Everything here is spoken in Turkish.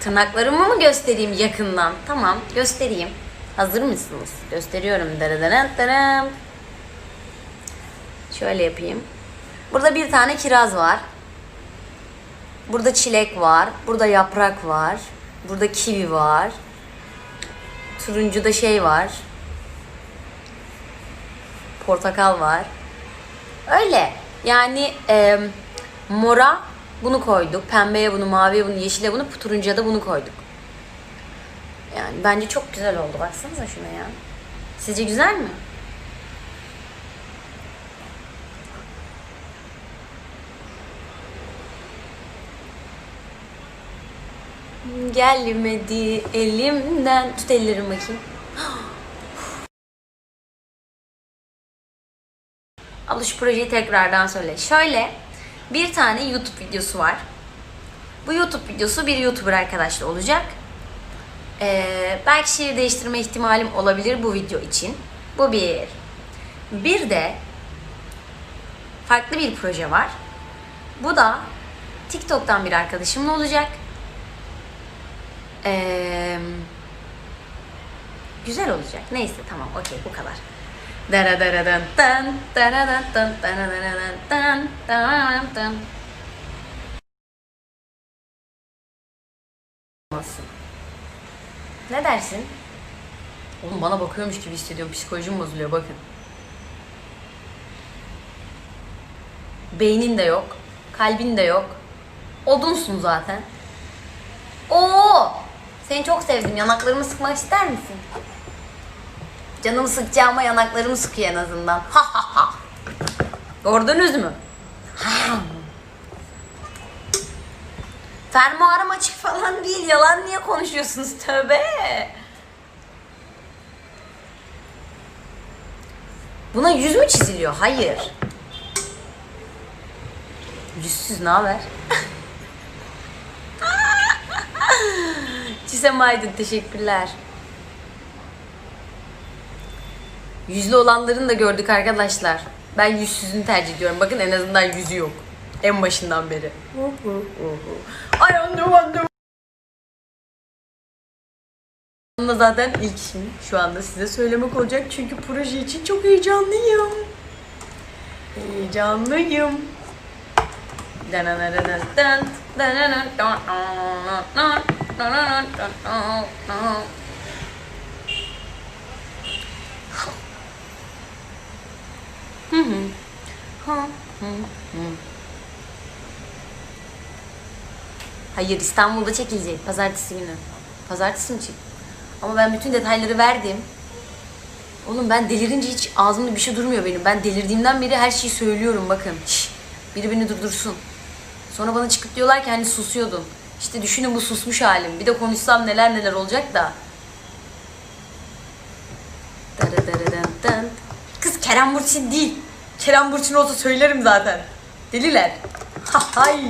Tırnaklarımı mı göstereyim yakından? Tamam göstereyim. Hazır mısınız? Gösteriyorum. Daradarın darım. Şöyle yapayım. Burada bir tane kiraz var. Burada çilek var. Burada yaprak var. Burada kivi var. Turuncuda şey var. Portakal var. Öyle. Yani e, mora bunu koyduk. Pembeye bunu, maviye bunu, yeşile bunu, turuncuya da bunu koyduk. Yani bence çok güzel oldu. Baksanıza şuna ya. Sizce güzel mi? Gelmedi elimden. Tut ellerimi bakayım. Abla şu projeyi tekrardan söyle. Şöyle bir tane YouTube videosu var. Bu YouTube videosu bir YouTuber arkadaşla olacak. Ee, belki şehir değiştirme ihtimalim olabilir bu video için. Bu bir. Bir de farklı bir proje var. Bu da TikTok'tan bir arkadaşımla olacak. Ee, güzel olacak. Neyse tamam okey bu kadar. Ne dersin? Oğlum bana bakıyormuş gibi hissediyorum. Psikolojim bozuluyor bakın. Beynin de yok. Kalbin de yok. Odunsun zaten. Oo! Seni çok sevdim. Yanaklarımı sıkmak ister misin? Canımı sıkacağıma yanaklarımı sıkıyor en azından. Ha ha ha. Gördünüz mü? Ha. Fermuarım açık falan değil. Yalan niye konuşuyorsunuz? Tövbe. Buna yüz mü çiziliyor? Hayır. Yüzsüz ne haber? Çisem Aydın teşekkürler. Yüzlü olanların da gördük arkadaşlar. Ben yüzsüzünü tercih ediyorum. Bakın en azından yüzü yok. En başından beri. Ay annem annem. Aslında zaten ilk işim şu anda size söylemek olacak. Çünkü proje için çok heyecanlıyım. Heyecanlıyım. Hayır İstanbul'da çekilecek pazartesi günü. Pazartesi mi çek? Ama ben bütün detayları verdim. Oğlum ben delirince hiç ağzımda bir şey durmuyor benim. Ben delirdiğimden beri her şeyi söylüyorum bakın. Şş, biri beni durdursun. Sonra bana çıkıp diyorlar ki hani susuyordun. İşte düşünün bu susmuş halim. Bir de konuşsam neler neler olacak da. Kız Kerem Burçin değil. Kerem Burçin olsa söylerim zaten. Deliler. Ha hay.